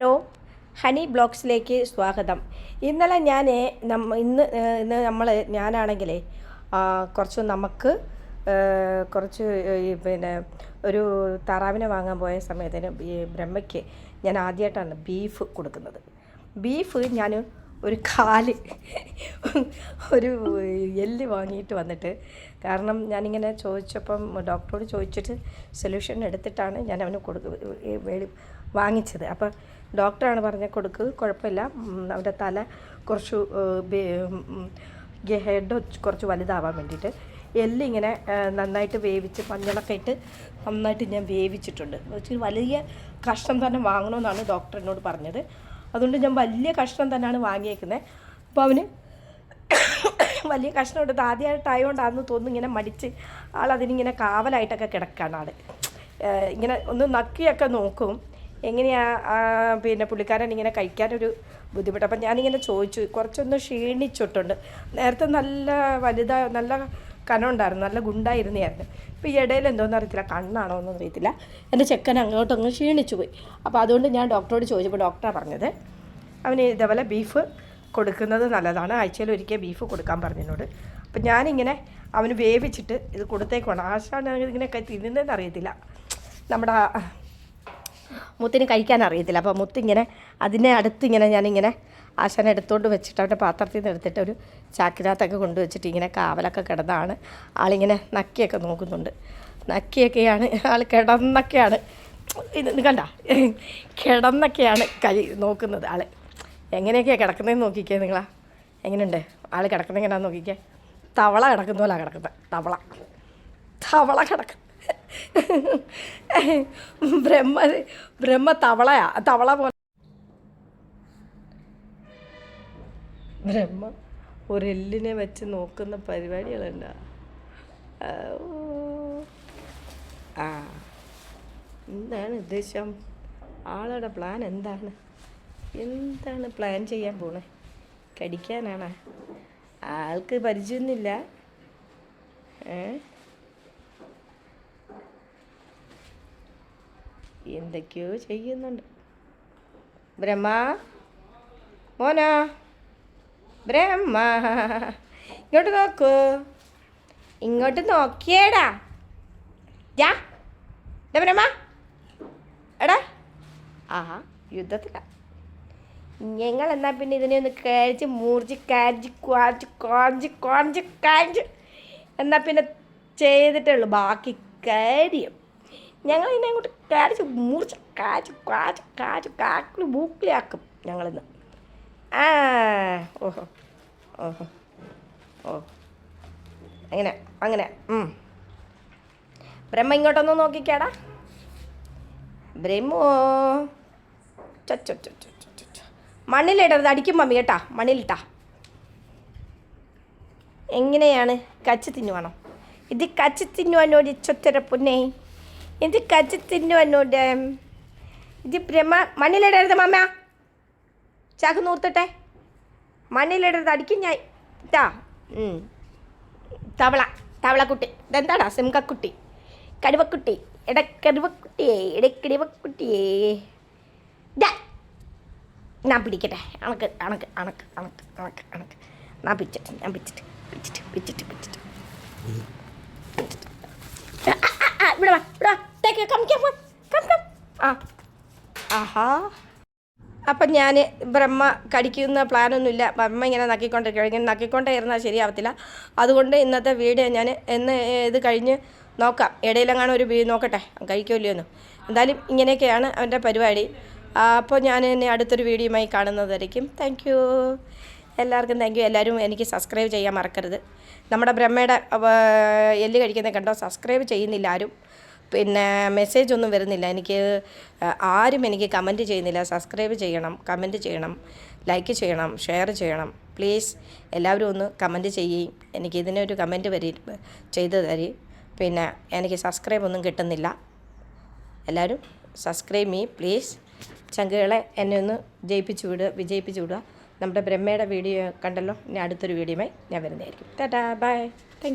Hello honey ബ്ലോഗ്സിലേക്ക് സ്വാഗതം. ഇന്നലെ ഞാൻ ഇന്ന് ഇന്ന് നമ്മൾ ഞാനാണെങ്കിലേ കുറച്ച് നമുക്ക് കുറച്ച് പിന്നെ ഒരു താറാവിനെ വാങ്ങാൻ പോയ സമയത്തിന് ഈ ബ്രഹ്മയ്ക്ക് ഞാൻ ആദ്യമായിട്ടാണ് ബീഫ് കൊടുക്കുന്നത്. ബീഫ് ഞാൻ ഒരു കാൽ ഒരു എല്ല് വാങ്ങിയിട്ട് വന്നിട്ട്. കാരണം ഞാനിങ്ങനെ ചോദിച്ചപ്പം ഡോക്ടറോട് ചോദിച്ചിട്ട് സൊല്യൂഷൻ എടുത്തിട്ടാണ് ഞാൻ അവന് കൊടുക്ക വാങ്ങിച്ചത്. അപ്പം ഡോക്ടറാണ് പറഞ്ഞ കൊടുക്ക് കുഴപ്പമില്ല. അവന്റെ തല കുറച്ച് ഹെഡ് കുറച്ച് വലുതാവാൻ വേണ്ടിയിട്ട്. എല്ലിങ്ങനെ നന്നായിട്ട് വേവിച്ച് മഞ്ഞളൊക്കെ ഇട്ട് നന്നായിട്ട് ഞാൻ വേവിച്ചിട്ടുണ്ട്. വെച്ചാൽ വലിയ കഷ്ണം തന്നെ വാങ്ങണമെന്നാണ് ഡോക്ടർ എന്നോട് പറഞ്ഞത്. അതുകൊണ്ട് ഞാൻ വലിയ കഷ്ണം തന്നെയാണ് വാങ്ങിയേക്കുന്നത് അപ്പോൾ അവന് വലിയ കഷ്ണം എടുത്ത് ആദ്യമായിട്ടായതുകൊണ്ടാണെന്ന് തോന്നുന്നു ഇങ്ങനെ മടിച്ച് ആളതിനിങ്ങനെ കാവലായിട്ടൊക്കെ കിടക്കുകയാണ് ആൾ ഏഹ് ഇങ്ങനെ ഒന്ന് നക്കിയൊക്കെ നോക്കും. എങ്ങനെയാ പിന്നെ പുള്ളിക്കാരൻ ഇങ്ങനെ കഴിക്കാനൊരു ബുദ്ധിമുട്ട്. അപ്പം ഞാനിങ്ങനെ ചോദിച്ചു കുറച്ചൊന്ന് ക്ഷീണിച്ചിട്ടുണ്ട്. നേരത്തെ നല്ല വലുതായ നല്ല കനമുണ്ടായിരുന്നു നല്ല ഗുണ്ടായിരുന്നായിരുന്നു ഇപ്പോൾ ഈ ഇടയിൽ എന്തോന്ന് അറിയത്തില്ല കണ്ണാണോ എന്നൊന്നും അറിയത്തില്ല. എന്റെ ചെക്കൻ അങ്ങോട്ടും അങ്ങ് ക്ഷീണിച്ചു പോയി അപ്പോൾ അതുകൊണ്ട് ഞാൻ ഡോക്ടറോട് ചോദിച്ചപ്പോൾ ഡോക്ടറാണ് പറഞ്ഞത് അവന് ഇതേപോലെ ബീഫ് കൊടുക്കുന്നത് നല്ലതാണ്. ആഴ്ചയിൽ ഒരിക്കൽ ബീഫ് കൊടുക്കാൻ പറഞ്ഞതിനോട് അപ്പം ഞാനിങ്ങനെ അവന് വേവിച്ചിട്ട് ഇത് കൊടുത്തേക്കുവാണ്. ആശാണ് ഇങ്ങനെ തിന്നുന്നതെന്ന് അറിയത്തില്ല. നമ്മുടെ മുത്തിന് കഴിക്കാൻ അറിയത്തില്ല. അപ്പോൾ മുത്തിങ്ങനെ അതിനെ അടുത്തിങ്ങനെ ഞാനിങ്ങനെ ആശാനെ എടുത്തുകൊണ്ട് വെച്ചിട്ട് അവന്റെ പാത്രത്തിൽ നിന്ന് എടുത്തിട്ട് ഒരു ചാക്കിനകത്തൊക്കെ കൊണ്ടുവച്ചിട്ട് ഇങ്ങനെ കാവലൊക്കെ കിടന്നാണ് ആളിങ്ങനെ നക്കിയൊക്കെ നോക്കുന്നുണ്ട്. നക്കിയൊക്കെയാണ് ആൾ കിടന്നൊക്കെയാണ്. ഇത് കണ്ട? കിടന്നൊക്കെയാണ് കൈ നോക്കുന്നത് ആൾ എങ്ങനെയൊക്കെയാണ് കിടക്കുന്നതെന്ന് നോക്കിക്കേ നിങ്ങളാ. എങ്ങനെയുണ്ട്? ആൾ കിടക്കുന്നത് എങ്ങനെയാണെന്ന് നോക്കിക്കേ. തവള കിടക്കുന്ന പോലെ കിടക്കുന്നത്. തവള. തവള കിടക്കും ബ്രഹ്മ ബ്രഹ്മ തവളയാ തവള പോലെ ബ്രഹ്മ ഒരെല്ലിനെ വെച്ച് നോക്കുന്ന പരിപാടികളുണ്ട. ആ എന്താണ് ഉദ്ദേശം? ആളുടെ പ്ലാൻ എന്താണ്? എന്താണ് പ്ലാൻ ചെയ്യാൻ പോണേ? കടിക്കാനാണ്? ആൾക്ക് പരിചയമൊന്നുമില്ല ഏ? എന്തൊക്കെയോ ചെയ്യുന്നുണ്ട്. ബ്രഹ്മ മോനാ ബ്രഹ്മ ഇങ്ങോട്ട് നോക്കൂ. ഇങ്ങോട്ട് നോക്കിയേടാ. ജാ എന്താ ബ്രഹ്മ. എടാ ആഹാ യുദ്ധത്തില. ഞങ്ങൾ എന്നാൽ പിന്നെ ഇതിനെ ഒന്ന് കഴിച്ച് മൂർജ് കാഞ്ചി ക്വാഞ്ച് കോഞ്ച് കോഞ്ച് കാഞ്ച്. എന്നാൽ പിന്നെ ചെയ്തിട്ടേ ഉള്ളൂ. ബാക്കി കാര്യം. ഞങ്ങൾ ഇതിനെ അങ്ങോട്ട് കാടിച്ച് മുറിച്ച് കാച്ച് കാച്ച് കാച്ച് കാക്കിൽ ബൂക്കിലാക്കും ഞങ്ങളിന്ന്. ആ ഓഹോ ഓഹോ ഓ. അങ്ങനെ അങ്ങനെ. ബ്രഹ്മ ഇങ്ങോട്ടൊന്ന് നോക്കിക്കാടാ. ബ്രഹ്മോ. മണ്ണിലിടരുത് അടിക്കും മമ്മി കേട്ടാ മണ്ണിലിട്ടാ. എങ്ങനെയാണ് കച്ചി തിന്നുവാണോ? ഇത് കച്ചി തിന്നുവാനോട് ചൊത്തര പൊന്നേ. ഇത് തിന്നു വന്നോട്ടെ ഇത് ബ്രഹ്മ മണ്ണിലിടരുത് മമ്മ ചാക്ക് നൂർത്തട്ടെ. മണ്ണിലിടരുത് അടിക്കും ഞാൻ. ഇതാ. തവള തവളക്കുട്ടി. ഇതെന്താടാ സിംഹക്കുട്ടി. കടുവക്കുട്ടി ഇടക്കടുവക്കുട്ടിയേ ഇടക്കടുവക്കുട്ടിയേ ഞാൻ പിടിക്കട്ടെ. അണക്ക് അണക്ക് അണക്ക് അണക്ക് അണക്ക് അണക്ക്. ഞാൻ പിടിച്ചിട്ട് ഞാൻ പിടിച്ചിട്ട് പിടിച്ചിട്ട് പിടിച്ചിട്ട് പിടിച്ചിട്ട്. ഇവിടെ വാ ഇവിടെ വാ. Take come come come come ആ. ആഹാ. അപ്പം ഞാൻ ബ്രഹ്മ കടിക്കുന്ന പ്ലാനൊന്നുമില്ല ബ്രഹ്മ ഇങ്ങനെ നക്കിക്കൊണ്ടിരിക്കുക ഇങ്ങനെ നക്കിക്കൊണ്ടേ ഇരുന്നാൽ ശരിയാവത്തില്ല. അതുകൊണ്ട് ഇന്നത്തെ വീഡിയോ ഞാൻ എന്ന് ഇത് കഴിഞ്ഞ് നോക്കാം. ഇടയിലെങ്ങാനും ഒരു വീ നോക്കട്ടെ? കഴിക്കുമല്ലോ എന്ന് എന്തായാലും ഇങ്ങനെയൊക്കെയാണ് അവന്റെ പരിപാടി. അപ്പോൾ ഞാൻ എന്നെ അടുത്തൊരു വീഡിയോയുമായി കാണുന്നതായിരിക്കും. താങ്ക് യു എല്ലാവർക്കും താങ്ക് യു എല്ലാവരും എനിക്ക് സബ്സ്ക്രൈബ് ചെയ്യാൻ മറക്കരുത്. നമ്മുടെ ബ്രഹ്മയുടെ എല്ല് കഴിക്കുന്നത് കണ്ടോ? സബ്സ്ക്രൈബ് ചെയ്യുന്നില്ല ആരും. പിന്നെ മെസ്സേജ് ഒന്നും വരുന്നില്ല. എനിക്ക് ആരും എനിക്ക് കമന്റ് ചെയ്യുന്നില്ല. സബ്സ്ക്രൈബ് ചെയ്യണം കമന്റ് ചെയ്യണം ലൈക്ക് ചെയ്യണം ഷെയർ ചെയ്യണം. പ്ലീസ് എല്ലാവരും ഒന്ന് കമന്റ് ചെയ്യുകയും എനിക്ക് ഇതിനൊരു കമന്റ് വരി ചെയ്ത് തരി. പിന്നെ എനിക്ക് സബ്സ്ക്രൈബ് ഒന്നും കിട്ടുന്നില്ല. എല്ലാവരും സബ്സ്ക്രൈബ് മീ പ്ലീസ് ചങ്കുകളെ എന്നെ ഒന്ന് ജയിപ്പിച്ചു വിടുക വിജയിപ്പിച്ചു വിടുക. നമ്മുടെ ബ്രഹ്മയുടെ വീഡിയോ കണ്ടല്ലോ. ഇനി അടുത്തൊരു വീഡിയോയുമായി ഞാൻ വരുന്നതായിരിക്കും. Tata bye